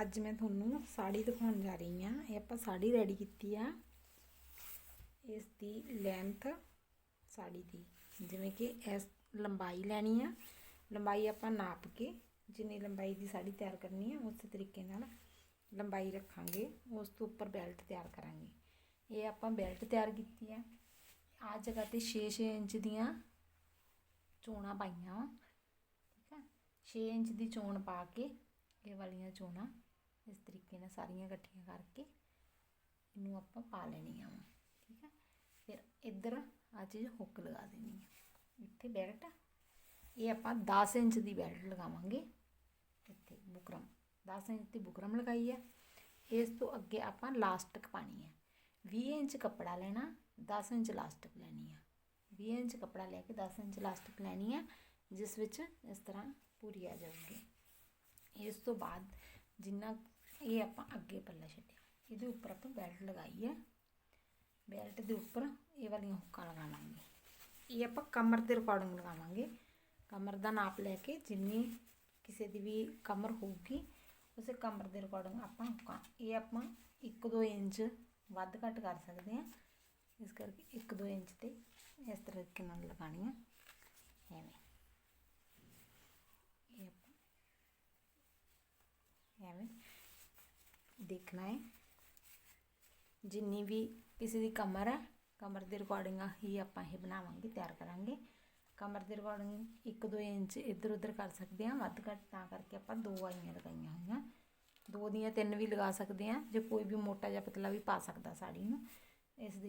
ਅੱਜ ਮੈਂ ਤੁਹਾਨੂੰ ਸਾੜੀ ਦਿਖਾਉਣ ਜਾ ਰਹੀ ਹਾਂ। ਇਹ ਆਪਾਂ ਸਾੜੀ ਰੈਡੀ ਕੀਤੀ ਆ। ਇਸ ਦੀ ਲੈਂਥ ਸਾੜੀ ਦੀ। ਜਿਵੇਂ ਕਿ ਇਸ ਲੰਬਾਈ ਲੈਣੀ ਆ। ਲੰਬਾਈ ਆਪਾਂ ਨਾਪ ਕੇ ਜਿੰਨੀ ਲੰਬਾਈ ਦੀ ਸਾੜੀ ਤਿਆਰ ਕਰਨੀ ਆ, ਉਸੇ ਤਰੀਕੇ ਨਾਲ ਲੰਬਾਈ ਰੱਖਾਂਗੇ। ਉਸ ਤੋਂ ਉੱਪਰ ਬੈਲਟ ਤਿਆਰ ਕਰਾਂਗੇ। ਇਹ ਆਪਾਂ ਬੈਲਟ ਤਿਆਰ ਕੀਤੀ ਆ। ਆ ਜਗ੍ਹਾ ਤੇ 6-6 ਇੰਚ ਦੀਆਂ ਚੋਣਾਂ ਪਾਈਆਂ ਵਾ। ਠੀਕ ਆ? 6 ਇੰਚ ਦੀ ਚੋਣ ਪਾ ਕੇ ਇਹ ਵਾਲੀਆਂ ਚੋਣਾਂ ਸਾਰੀਆਂ ਇਕੱਠੀਆਂ ਕਰਕੇ ਇਹਨੂੰ ਆਪਾਂ ਪਾ ਲੈਣੀਆਂ ਵਾ ਠੀਕ ਹੈ ਫਿਰ ਇੱਧਰ ਆ ਚੀਜ਼ ਹੁੱਕ ਲਗਾ ਦੇਣੀ ਆ। ਇੱਥੇ ਬੈਲਟ ਇਹ ਆਪਾਂ 10 ਇੰਚ ਦੀ ਬੈਲਟ ਲਗਾਵਾਂਗੇ। ਇੱਥੇ ਬੁਕਰਮ 10 ਇੰਚ ਦੀ ਬੁਕਰਮ ਲਗਾਈ ਹੈ ਇਸ ਤੋਂ ਅੱਗੇ ਆਪਾਂ ਲਾਸਟਿਕ ਪਾਣੀ ਹੈ 20 ਇੰਚ ਕੱਪੜਾ ਲੈਣਾ 10 ਇੰਚ ਲਾਸਟਿਕ ਲੈਣੀ ਆ। 20 ਇੰਚ ਕੱਪੜਾ ਲੈ ਕੇ 10 ਇੰਚ ਲਾਸਟਿਕ ਲੈਣੀ ਆ, ਜਿਸ ਵਿੱਚ ਇਸ ਤਰ੍ਹਾਂ ਪੂਰੀ ਆ ਜਾਊਗੀ। ਇਸ ਤੋਂ ਬਾਅਦ ਜਿੰਨਾ ਇਹ ਆਪਾਂ ਅੱਗੇ ਪੱਲਾ ਛੱਡਿਆ। ਇਹਦੇ ਉੱਪਰ ਆਪਾਂ ਬੈਲਟ ਲਗਾਈ ਹੈ ਬੈਲਟ ਦੇ ਉੱਪਰ ਇਹ ਵਾਲੀਆਂ ਹੁੱਕਾਂ ਲਗਾਵਾਂਗੇ। ਇਹ ਆਪਾਂ ਕਮਰ ਦੇ ਰਿਕਾਰਡਿੰਗ ਲਗਾਵਾਂਗੇ। ਕਮਰ ਦਾ ਨਾਪ ਲੈ ਕੇ ਜਿੰਨੀ ਕਿਸੇ ਦੀ ਵੀ ਕਮਰ ਹੋਊਗੀ, ਉਸੇ ਕਮਰ ਦੇ ਰਿਕਾਰਡਿੰਗ ਆਪਾਂ ਹੁੱਕਾਂ। ਇਹ ਆਪਾਂ 1-2 ਇੰਚ ਵੱਧ ਘੱਟ ਕਰ ਸਕਦੇ ਹਾਂ। ਇਸ ਕਰਕੇ 1-2 ਇੰਚ ਤੇ ਇਸ ਤਰੀਕੇ ਨਾਲ ਲਗਾਉਣੀਆਂ ਐਵੇਂ। ਇਹ ਐਵੇਂ। ਦੇਖਣਾ ਹੈ। ਜਿੰਨੀ ਵੀ ਕਿਸੇ ਦੀ ਕਮਰ ਹੈ ਕਮਰ ਦੇ ਰਿਕਾਰਡਿੰਗ ਹੀ ਆਪਾਂ ਇਹ ਬਣਾਵਾਂਗੇ, ਤਿਆਰ ਕਰਾਂਗੇ। ਕਮਰ ਦੇ ਰਿਕਾਰਡਿੰਗ 1-2 ਇੰਚ ਇੱਧਰ ਉੱਧਰ ਕਰ ਸਕਦੇ ਹਾਂ, ਵੱਧ ਘੱਟ ਤਾਂ ਕਰਕੇ ਆਪਾਂ ਦੋ ਆਈਆਂ ਲਗਾਈਆਂ ਹੋਈਆਂ। ਦੋ ਦੀਆਂ ਤਿੰਨ ਵੀ ਲਗਾ ਸਕਦੇ ਹਾਂ, ਜੇ ਕੋਈ ਵੀ ਮੋਟਾ ਜਾਂ ਪਤਲਾ ਵੀ ਪਾ ਸਕਦਾ ਸਾੜੀ ਨੂੰ। ਇਸ ਦੀ